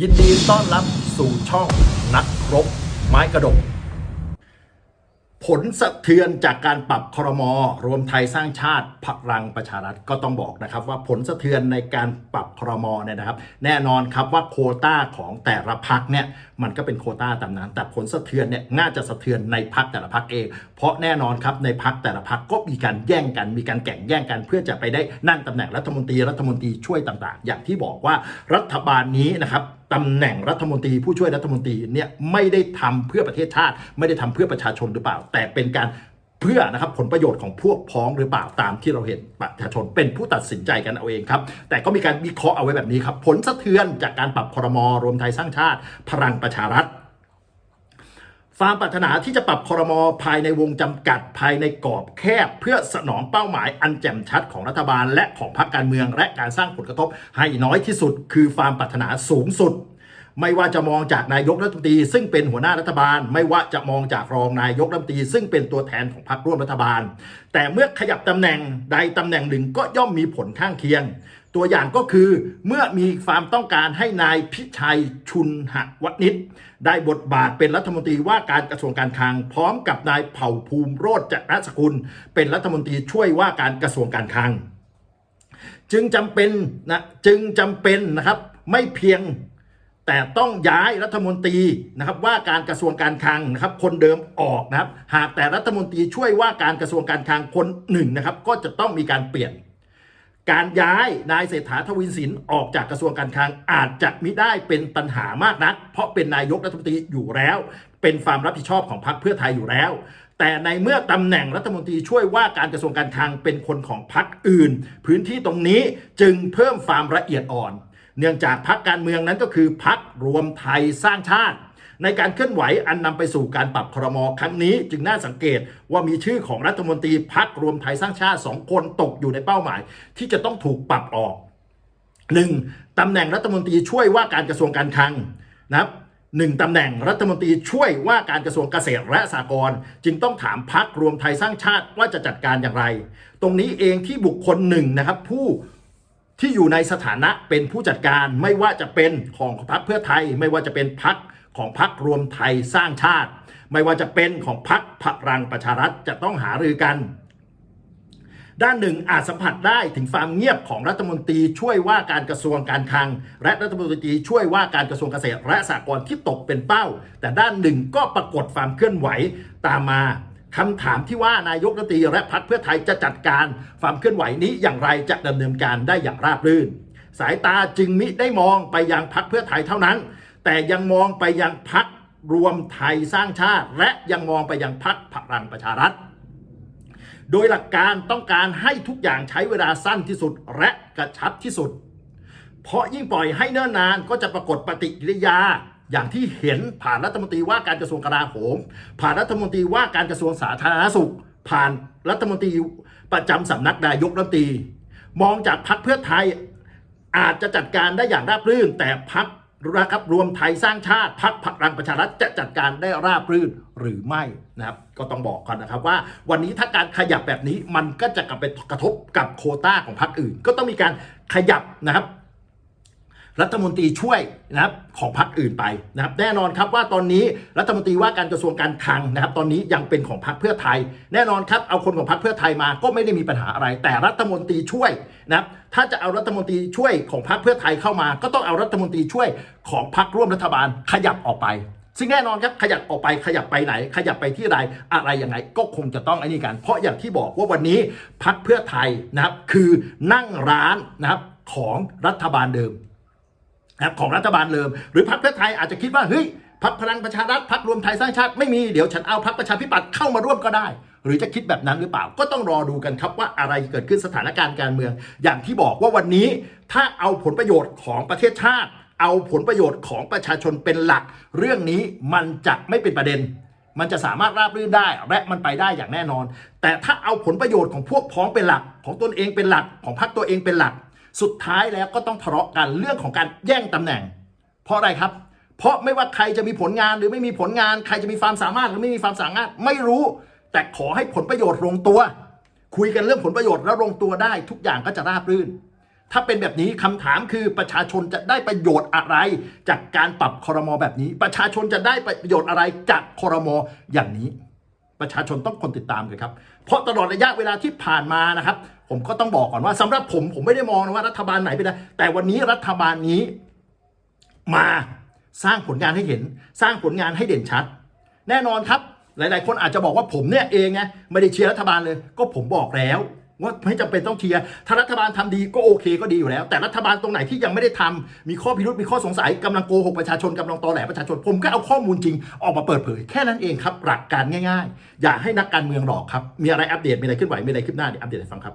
ยินดีต้อนรับสู่ช่องนักรบไม้กระดก ผลสะเทือนจากการปรับครมรวมไทยสร้างชาติพลังประชารัฐก็ต้องบอกนะครับว่าผลสะเทือนในการปรับครมเนี่ยนะครับ แน่นอนครับว่าโคต้าของแต่ละพักเนี่ยมันก็เป็นโคต้าตามนั้น แต่ผลสะเทือนเนี่ยน่าจะสะเทือนในพักแต่ละพักเอง เพราะแน่นอนครับในพักแต่ละพักก็มีการแย่งกัน มีการแข่งแย่งกัน เพื่อจะไปได้นั่งตำแหน่งรัฐมนตรีรัฐมนตรีช่วยต่างๆ อย่างที่บอกว่ารัฐบาลนี้นะครับ ตำแหน่งรัฐมนตรีผู้ช่วยรัฐมนตรีเนี่ยไม่ได้ทำเพื่อประเทศชาติ ไม่ได้ทำเพื่อประชาชนหรือเปล่า แต่เป็นการเพื่อนะครับผลประโยชน์ของพวกพ้องหรือเปล่าตามที่เราเห็นประชาชนเป็นผู้ตัดสินใจกันเอาเองครับ แต่ก็มีการวิเคราะห์เอาไว้แบบนี้ครับ ผลสะเทือนจากการปรับคอรมอรวมไทยสร้างชาติ พลังประชารัฐ ความปรารถนาที่จะปรับคอรมอภายในวงจำกัดภายในกรอบแคบ เพื่อสนองเป้าหมายอันแจ่มชัดของรัฐบาล และของพรรคการเมือง และการสร้างผลกระทบให้น้อยที่สุด คือความปรารถนาสูงสุด ไม่ว่าจะมองจากนายกรัฐมนตรี ซึ่งเป็นหัวหน้ารัฐบาล ไม่ว่าจะมองจากรองนายกรัฐมนตรี ซึ่งเป็นตัวแทนของพรรคร่วมรัฐบาล แต่เมื่อขยับตำแหน่งใดตำแหน่งหนึ่งก็ย่อมมีผลข้างเคียง ตัวอย่างก็คือเมื่อมีความต้องการให้นายพิชัยชุนหวณิชได้บทบาทเป็นรัฐมนตรีว่าการกระทรวงการคลัง พร้อมกับนายเผ่าภูมิโรจนสกุล เป็นรัฐมนตรีช่วยว่าการกระทรวงการคลัง จึงจำเป็นนะจึงจำเป็นนะครับไม่เพียงแต่ต้องย้ายรัฐมนตรีนะครับว่าการกระทรวงการคลังนะครับคนเดิมออกนะครับ หากแต่รัฐมนตรีช่วยว่าการกระทรวงการคลังคนหนึ่งนะครับก็จะต้องมีการเปลี่ยน การย้ายนายเศรษฐาทวีสินออกจากกระทรวงการคลังอาจจะมิได้เป็นปัญหามากนัก เพราะเป็นนายกรัฐมนตรีอยู่แล้ว เป็นความรับผิดชอบของพรรคเพื่อไทยอยู่แล้ว แต่ในเมื่อตำแหน่งรัฐมนตรีช่วยว่าการกระทรวงการคลังเป็นคนของพรรคอื่น พื้นที่ตรงนี้จึงเพิ่มความละเอียดอ่อน เนื่องจากพรรคการเมืองนั้นก็คือพรรครวมไทยสร้างชาติ ในการเคลื่อนไหวอันนำไปสู่การปรับครมครั้งนี้จึงน่าสังเกตว่ามีชื่อของรัฐมนตรีพักรวมไทยสร้างชาติสองคนตกอยู่ในเป้าหมาย ที่จะต้องถูกปรับออกหนึ่งตำแหน่งรัฐมนตรีช่วยว่าการกระทรวงการคลังนะครับหนึ่งตำแหน่งรัฐมนตรีช่วยว่าการกระทรวงเกษตรและสหกรณ์จึงต้องถามพักรวมไทยสร้างชาติว่าจะจัดการอย่างไร ตรงนี้เองที่บุคคลหนึ่งนะครับ ผู้ที่อยู่ในสถานะเป็นผู้จัดการไม่ว่าจะเป็นของพรรคเพื่อไทย ไม่ว่าจะเป็นพรรค ของพรรครวมไทยสร้างชาติ ไม่ว่าจะเป็นของพรรคพลังประชารัฐจะต้องหารือกัน ด้านหนึ่งอาจสัมผัสได้ถึงความเงียบของรัฐมนตรีช่วยว่าการกระทรวงการคลัง และรัฐมนตรีช่วยว่าการกระทรวงเกษตรและสหกรณ์ที่ตกเป็นเป้า แต่ด้านหนึ่งก็ปรากฏความเคลื่อนไหวตามมาคำถามที่ว่านายกรัฐมนตรีและพรรคเพื่อไทยจะจัดการความเคลื่อนไหวนี้อย่างไรจะดำเนินการได้อย่างราบรื่น สายตาจึงมิได้มองไปยังพรรคเพื่อไทยเท่านั้น แต่ยังมองไปยังพรรครวมไทยสร้างชาติ และยังมองไปยังพรรคพลังประชารัฐ โดยหลักการต้องการให้ทุกอย่างใช้เวลาสั้นที่สุดและกระชับที่สุด เพราะยิ่งปล่อยให้เนิ่นนานก็จะปรากฏปฏิกิริยาอย่างที่เห็นผ่านรัฐมนตรีว่าการกระทรวงกลาโหม ผ่านรัฐมนตรีว่าการกระทรวงสาธารณสุข ผ่านรัฐมนตรีประจำสำนักนายกรัฐมนตรี มองจากพรรคเพื่อไทยอาจจะจัดการได้อย่างราบรื่น แต่พรรค นะครับรวมไทยสร้างชาติพักพลังประชารัฐจะจัดการได้ราบรื่นหรือไม่นะครับ ก็ต้องบอกก่อนนะครับว่าวันนี้ถ้าการขยับแบบนี้มันก็จะกลับไปกระทบกับโคต้าของพรรคอื่น ก็ต้องมีการขยับนะครับ รัฐมนตรีช่วยนะครับของพรรคอื่นไปนะครับแน่นอนครับว่าตอนนี้รัฐมนตรีว่าการกระทรวงการคลังนะครับ ตอนนี้ยังเป็นของพรรคเพื่อไทย แน่นอนครับเอาคนของพรรคเพื่อไทยมาก็ไม่ได้มีปัญหาอะไร แต่รัฐมนตรีช่วยนะครับถ้าจะเอารัฐมนตรีช่วยของพรรคเพื่อไทยเข้ามา ก็ต้องเอารัฐมนตรีช่วยของพรรคร่วมรัฐบาลขยับออกไปซึ่งแน่นอนครับขยับออกไปขยับไปไหน ขยับไปที่ใดอะไรยังไงก็คงจะต้องไอ้นี่กัน เพราะอย่างที่บอกว่าวันนี้พรรคเพื่อไทยนะครับคือนั่งร้านนะครับของรัฐบาลเดิม นะครับของรัฐบาลเดิม หรือพรรคเพื่อไทยอาจจะคิดว่าเฮ้ยพรรคพลังประชารัฐพรรครวมไทยสร้างชาติไม่มีเดี๋ยวฉันเอาพรรคประชาธิปัตย์เข้ามาร่วมก็ได้ หรือจะคิดแบบนั้นหรือเปล่าก็ต้องรอดูกันครับว่าอะไรเกิดขึ้นสถานการณ์การเมือง อย่างที่บอกว่าวันนี้ถ้าเอาผลประโยชน์ของประเทศชาติ เอาผลประโยชน์ของประชาชนเป็นหลัก เรื่องนี้มันจะไม่เป็นประเด็น มันจะสามารถราบรื่นได้และมันไปได้อย่างแน่นอน แต่ถ้าเอาผลประโยชน์ของพวกพ้องเป็นหลัก ของตนเองเป็นหลักของพรรคตัวเองเป็นหลัก สุดท้ายแล้วก็ต้องทะเลาะกันเรื่องของการแย่งตำแหน่ง เพราะอะไรครับ เพราะไม่ว่าใครจะมีผลงานหรือไม่มีผลงาน ใครจะมีความสามารถหรือไม่มีความสามารถไม่รู้ แต่ขอให้ผลประโยชน์ลงตัว คุยกันเรื่องผลประโยชน์แล้วลงตัวได้ทุกอย่างก็จะราบรื่น ถ้าเป็นแบบนี้คำถามคือประชาชนจะได้ประโยชน์อะไร จากการปรับคอรมอแบบนี้ ประชาชนจะได้ประโยชน์อะไรจากคอรมอย่างนี้ ประชาชนต้องคนติดตามกันครับ เพราะตลอดระยะเวลาที่ผ่านมานะครับ ผมก็ต้องบอกก่อนว่าสำหรับผมผมไม่ได้มองนะว่ารัฐบาลไหนเป็นไรแต่วันนี้รัฐบาลนี้มาสร้างผลงานให้เห็น สร้างผลงานให้เด่นชัด แน่นอนครับ หลาย ๆ คนอาจจะบอกว่าผมเนี่ยเองไงไม่ได้เชียร์รัฐบาลเลย ก็ผมบอกแล้ว ว่าไม่จำเป็นต้องเชียร์ถ้ารัฐบาลทำดีก็โอเคก็ดีอยู่แล้ว แต่รัฐบาลตรงไหนที่ยังไม่ได้ทำมีข้อพิรุธมีข้อสงสัยกำลังโกหกประชาชนกำลังตอแหลประชาชนผมก็เอาข้อมูลจริงออกมาเปิดเผยแค่นั้นเองครับหลักการง่าย ๆ อย่าให้นักการเมืองหลอกครับมีอะไรอัปเดตมีอะไรขึ้นไหวมีอะไรขึ้นหน้าเดี๋ยวอัปเดตให้ฟังครับ